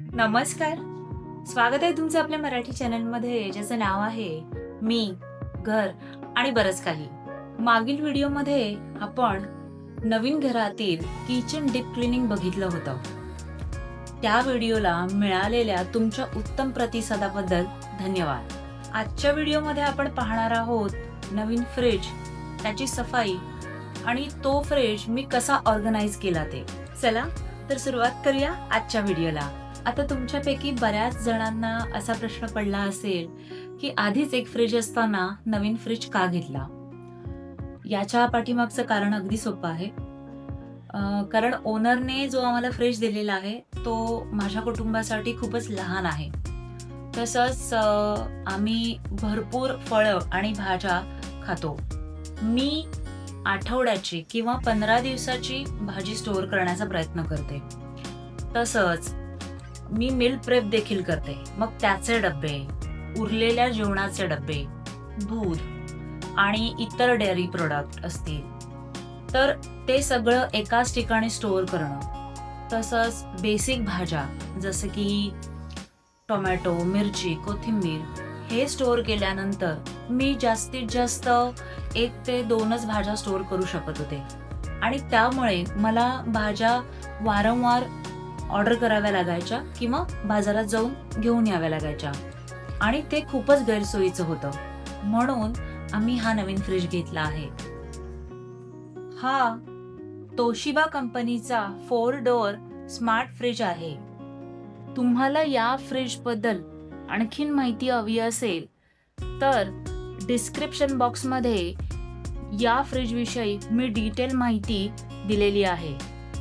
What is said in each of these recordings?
नमस्कार. स्वागत आहे तुमचं आपल्या मराठी चॅनलमध्ये. ज्याचं नाव आहे मी घर आणि बरंच काही. मागील व्हिडिओमध्ये आपण नवीन घरातील किचन डीप क्लिनिंग बघितलं होतं. त्या व्हिडिओला मिळालेल्या तुमच्या उत्तम प्रतिसादाबद्दल धन्यवाद. आजच्या व्हिडिओमध्ये आपण पाहणार आहोत नवीन फ्रीज त्याची सफाई आणि तो फ्रीज मी कसा ऑर्गनाईज केला ते. चला तर सुरुवात करूया आजच्या व्हिडिओला. आता तुमच्यापैकी बऱ्याच जणांना असा प्रश्न पडला असेल की आधीच एक फ्रीज असताना नवीन फ्रीज का घेतला? याच्या पाठीमागचं कारण अगदी सोपं आहे. कारण ओनरने जो आम्हाला फ्रीज दिलेला आहे तो माझ्या कुटुंबासाठी खूपच लहान आहे. तसंच आम्ही भरपूर फळं आणि भाज्या खातो. मी आठवड्याची किंवा पंधरा दिवसाची भाजी स्टोअर करण्याचा प्रयत्न करते. तसंच मी मिल प्रेप देखील करते. मग त्याचे डबे उरलेल्या जेवणाचे डबे दूध आणि इतर डेअरी प्रोडक्ट असतील. तर ते सगळं एकाच ठिकाणी स्टोअर करणं. तसंच बेसिक भाज्या जसं की टोमॅटो मिरची कोथिंबीर हे स्टोअर केल्यानंतर मी जास्तीत जास्त एक ते दोनच भाज्या स्टोअर करू शकत होते. आणि त्यामुळे मला भाज्या वारंवार ऑर्डर कराव्या लागायच्या किंवा बाजारात जाऊन घेऊन याव्या लागायच्या. आणि ते खूपच गैरसोयीचं होतं. म्हणून आम्ही हा नवीन फ्रीज घेतला आहे. हा तोशिबा कंपनीचा फोर डोअर स्मार्ट फ्रीज आहे. तुम्हाला या फ्रीजबद्दल आणखीन माहिती हवी असेल तर डिस्क्रिप्शन बॉक्समध्ये या फ्रीज विषयी मी डिटेल माहिती दिलेली आहे.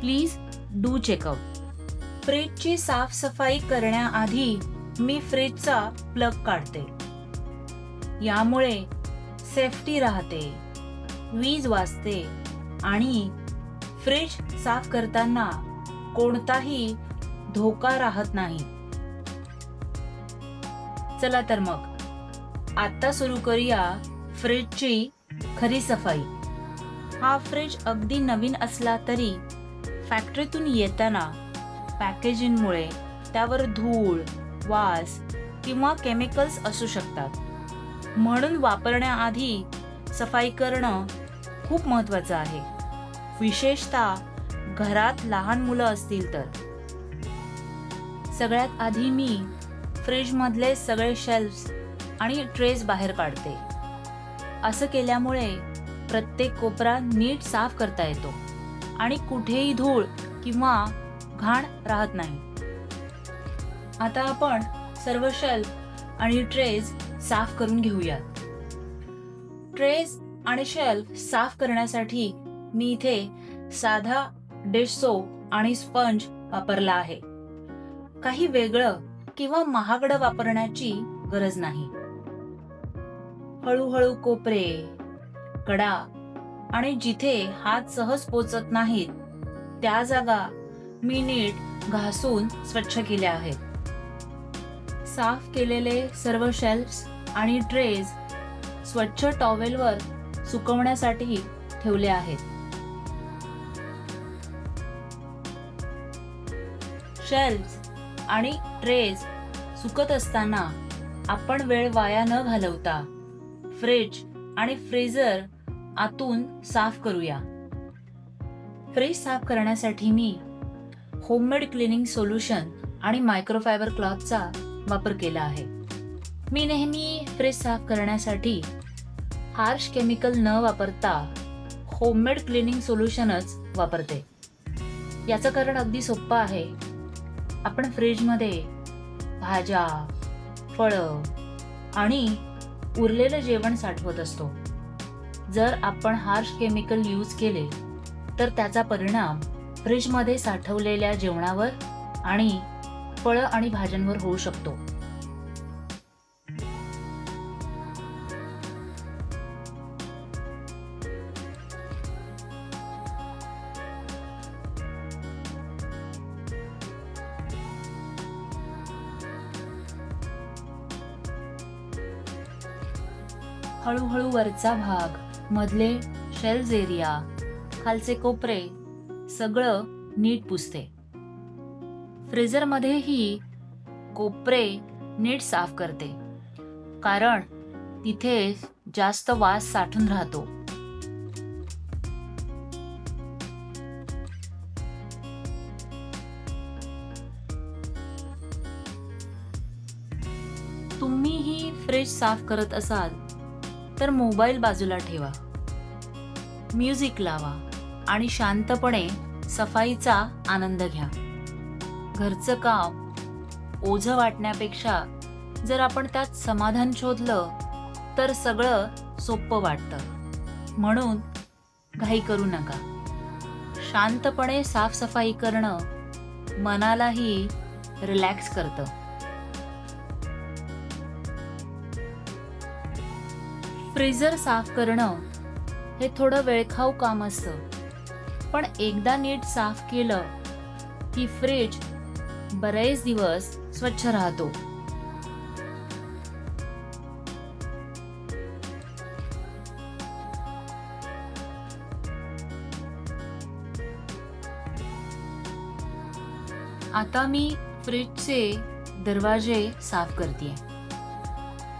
प्लीज डू चेकआउट फ्रीजची साफसफाई करण्याआधी मी फ्रीजचा प्लग काढते. यामुळे सेफ्टी राहते वीज वाचते आणि फ्रीज साफ करताना कोणताही धोका राहत नाही. चला तर मग आता सुरू करूया फ्रीजची खरी सफाई. हा फ्रीज अगदी नवीन असला तरी फॅक्टरीतून येताना पॅकेजिंगमुळे त्यावर धूळ वास किंवा केमिकल्स असू शकतात. म्हणून वापरण्याआधी सफाई करणं खूप महत्त्वाचं आहे. विशेषतः घरात लहान मुलं असतील तर. सगळ्यात आधी मी फ्रीजमधले सगळे शेल्फ्स आणि ट्रेस बाहेर काढते. असं केल्यामुळे प्रत्येक कोपरा नीट साफ करता येतो आणि कुठेही धूळ किंवा घाण राहत नाही. आता आपण सर्व शेल्फ आणि ट्रेज साफ करून घेऊयात. ट्रेज आणि शेल्फ साफ करण्यासाठी मी इथे साधा डिश सोप आणि स्पंज वापरला आहे. काही वेगळं किंवा महागडं वापरण्याची गरज नाही. हळूहळू कोपरे कडा आणि जिथे हात सहज पोचत नाहीत त्या जागा मी नीट घासून स्वच्छ केल्या आहेत. साफ केलेले सर्व शेल्फ्स आणि ट्रेज स्वच्छ टॉवेलवर सुकवण्यासाठी ठेवले आहेत. शेल्फ्स आणि ट्रेज सुकत असताना आपण वेळ वाया न घालवता फ्रिज आणि फ्रीजर आतून साफ करूया. फ्रीज साफ करण्यासाठी मी होममेड क्लिनिंग सोल्युशन आणि मायक्रोफायबर क्लॉथचा वापर केला आहे. मी नेहमी फ्रीज साफ करण्यासाठी हार्श केमिकल न वापरता होममेड क्लिनिंग सोल्युशनच वापरते. याचं कारण अगदी सोपं आहे. आपण फ्रीजमध्ये भाज्या फळं आणि उरलेलं जेवण साठवत असतो. जर आपण हार्श केमिकल यूज केले तर त्याचा परिणाम फ्रीजमध्ये साठवलेल्या जेवणावर आणि फळं आणि भाज्यांवर होऊ शकतो. हळूहळू वरचा भाग मधले शेल्स एरिया खालचे कोपरे सगळं नीट पुसते. फ्रीझरमध्येही कोपरे नीट साफ करते. कारण तिथे जास्त वास साठून राहतो. तुम्हीही फ्रीज साफ करत असाल तर मोबाईल बाजूला ठेवा. म्युझिक लावा आणि शांतपणे सफाईचा आनंद घ्या. घरचं काम ओझं वाटण्यापेक्षा जर आपण त्यात समाधान शोधलं तर सगळं सोपं वाटतं. म्हणून घाई करू नका. शांतपणे साफसफाई करणं मनालाही रिलॅक्स करतं. फ्रीझर साफ करणं हे थोडं वेळखाऊ काम असतं. पण एकदा नीट साफ केलं की फ्रीज बरेच दिवस स्वच्छ राहतो. आता मी फ्रीजचे दरवाजे साफ करते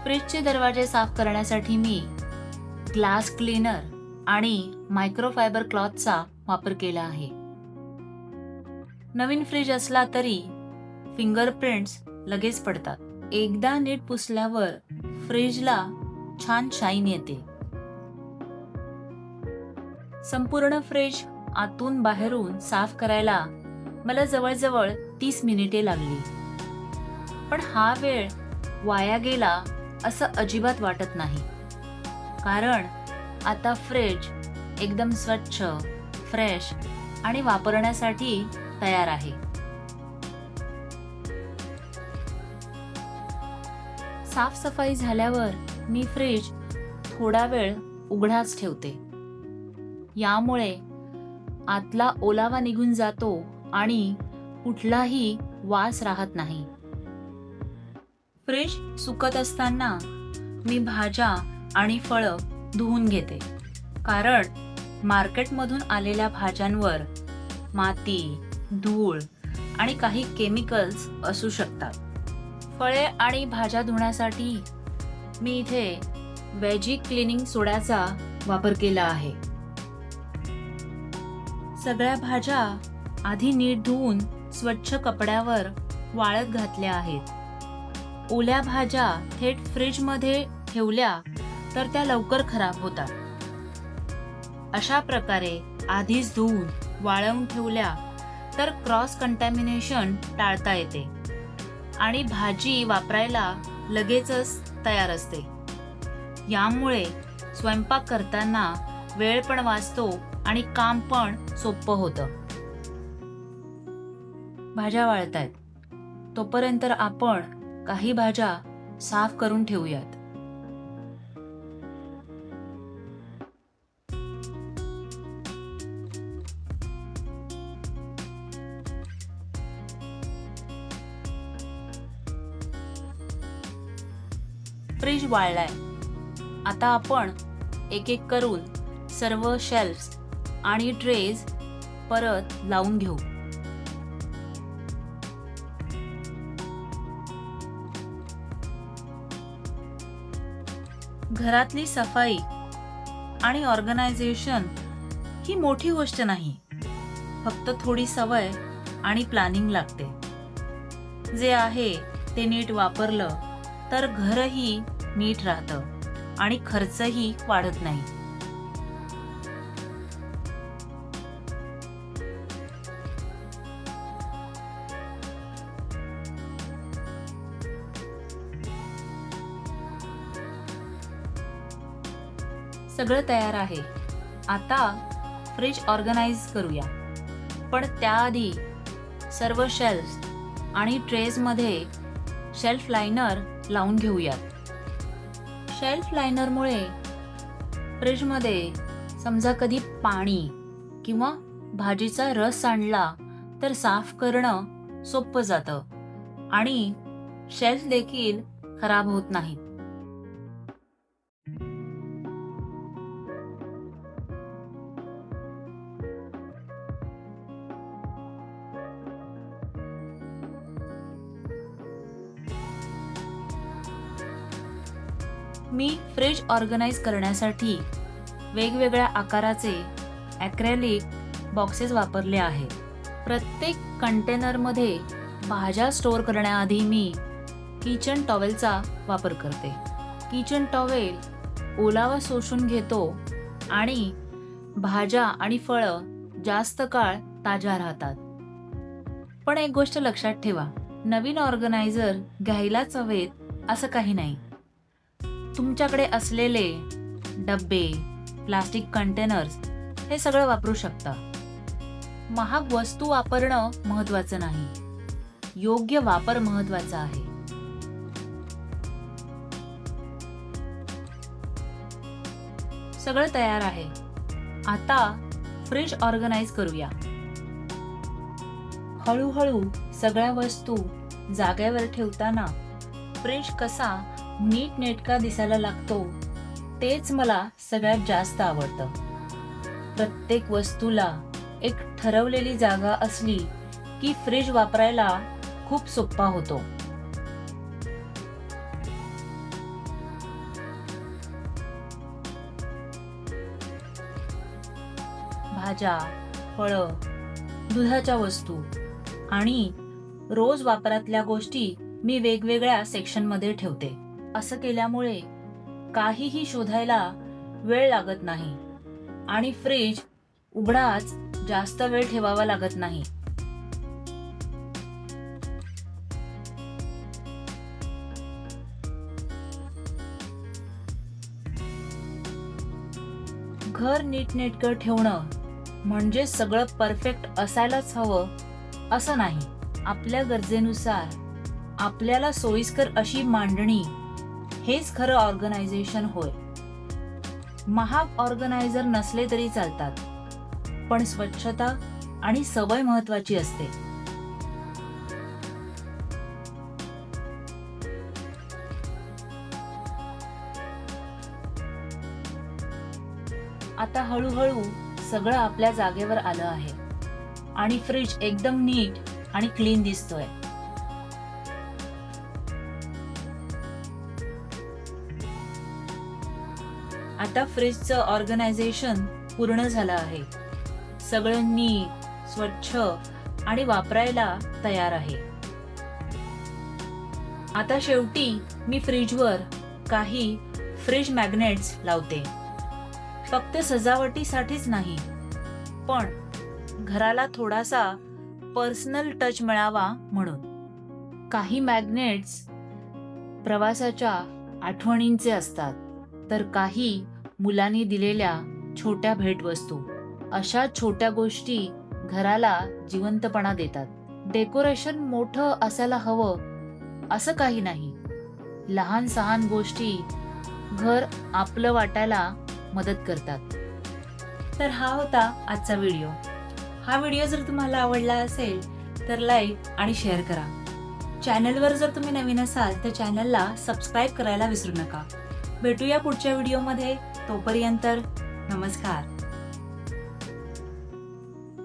फ्रीजचे दरवाजे साफ करण्यासाठी मी ग्लास क्लीनर आणि मायक्रोफायबर क्लॉथचा वापर केला आहे. नवीन फ्रीज असला तरी फिंगरप्रिंट्स लगेच पडतात. एकदा नीट पुसल्यावर फ्रीजला छान शाईन येते. संपूर्ण फ्रीज आतून बाहेरून साफ करायला मला जवळजवळ तीस मिनिटे लागली. पण हा वेळ वाया गेला असं अजिबात वाटत नाही. कारण आता फ्रिज एकदम स्वच्छ फ्रेश आणि वापरण्यासाठी तयार आहे. साफसफाई झाल्यावर मी फ्रीज थोडा वेळ उघडाच ठेवते. यामुळे आतला ओलावा निघून जातो आणि कुठलाही वास राहत नाही. फ्रीज सुकत असताना मी भाज्या आणि फळं धुवून घेते. कारण मार्केटमधून आलेल्या भाज्यांवर माती धूळ आणि काही केमिकल्स असू शकतात. फळे आणि भाज्या धुण्यासाठी मी इथे वेजी क्लिनिंग सोड्याचा वापर केला आहे. सगळ्या भाज्या आधी नीट धुवून स्वच्छ कपड्यावर वाळत घातल्या आहेत. ओल्या भाज्या थेट फ्रीजमध्ये ठेवल्या तर त्या लवकर खराब होतात. अशा प्रकारे आधीच धुवून वाळवून ठेवल्या तर क्रॉस कंटॅमिनेशन टाळता येते आणि भाजी वापरायला लगेचच तयार असते. यामुळे स्वयंपाक करताना वेळ पण वाचतो आणि काम पण सोपं होतं. भाज्या वाळतायत. तोपर्यंत आपण काही भाज्या साफ करून ठेवूयात. फ्रीज वाळलाय. आता आपण एक एक करून सर्व शेल्फ्स आणि ट्रेज परत लावून घेऊ. घरातली सफाई आणि ऑर्गनायझेशन ही मोठी गोष्ट नाही. फक्त थोडी सवय आणि प्लॅनिंग लागते. जे आहे ते नीट वापरलं तर घरही नीट राहतं आणि खर्चही वाढत नाही. सगळं तयार आहे. आता फ्रीज ऑर्गनाइज करूया. पण त्याआधी सर्व शेल्फ आणि ट्रेजमध्ये शेल्फ लाइनर लावून घेऊयात. शेल्फ लाइनरमुळे फ्रीजमध्ये समजा कधी पाणी किंवा भाजीचा रस आणला तर साफ करणं सोपं जातं आणि शेल्फ देखील खराब होत नाहीत. मी फ्रिज ऑर्गनाईज करण्यासाठी वेगवेगळ्या आकाराचे ॲक्रेलिक बॉक्सेस वापरले आहेत. प्रत्येक कंटेनरमध्ये भाज्या स्टोअर करण्याआधी मी किचन टॉवेलचा वापर करते. किचन टॉवेल ओलावा शोषून घेतो आणि भाज्या आणि फळं जास्त काळ ताज्या राहतात. पण एक गोष्ट लक्षात ठेवा नवीन ऑर्गनायझर घ्यायलाच हवेत असं काही नाही. तुमच्याकडे असलेले डब्बे प्लास्टिक कंटेनर्स हे सगळं वापरू शकता. महाग वस्तू वापरणं महत्वाचं नाही. योग्य वापर महत्त्वाचा आहे. सगळं तयार आहे. आता फ्रिज ऑर्गनाईज करूया. हळूहळू सगळ्या वस्तू जागेवर ठेवताना फ्रिज कसा नीट नेटका दिसायला लागतो. तेच मला सगळ्यात जास्त आवडतं. प्रत्येक वस्तूला एक ठरवलेली जागा असली की फ्रीज वापरायला खूप सोपा होतो. भाज्या फळं दुधाच्या वस्तू आणि रोज वापरातल्या गोष्टी मी वेगवेगळ्या सेक्शनमध्ये ठेवते. असं केल्यामुळे काहीही शोधायला वेळ लागत नाही आणि फ्रीज उघडाच जास्त वेळ ठेवावा लागत नाही. घर नीटनेटकं ठेवणं म्हणजे सगळं परफेक्ट असायलाच हवं असं नाही. आपल्या गरजेनुसार आपल्याला सोयीस्कर अशी मांडणी हेच खरं ऑर्गनायझेशन होय. महाग ऑर्गनायझर नसले तरी चालतात पण स्वच्छता आणि सवय महत्वाची असते. आता हळूहळू सगळं आपल्या जागेवर आलं आहे. आणि फ्रीज एकदम नीट आणि क्लीन दिसतोय. आता फ्रीजचं ऑर्गनायझेशन पूर्ण झालं आहे. सगळं नीट स्वच्छ आणि वापरायला तयार आहे. आता शेवटी मी फ्रीजवर काही फ्रीज मॅग्नेट्स लावते. फक्त सजावटीसाठीच नाही पण घराला थोडासा पर्सनल टच मिळावा म्हणून. काही मॅग्नेट्स प्रवासाच्या आठवणींचे असतात तर काही मुलांनी दिलेल्या छोट्या भेटवस्तू. अशा छोट्या गोष्टी घराला जिवंतपणा देतात. डेकोरेशन मोठं असायला हवं असं काही नाही. लहान सहान गोष्टी घर आपलं वाटायला मदत करतात. तर हा होता आजचा व्हिडिओ. हा व्हिडिओ जर तुम्हाला आवडला असेल तर लाईक आणि शेअर करा. चॅनलवर जर तुम्ही नवीन असाल तर चॅनलला सबस्क्राईब करायला विसरू नका. भेटूया पुढच्या व्हिडिओमध्ये. तोपर्यंत नमस्कार.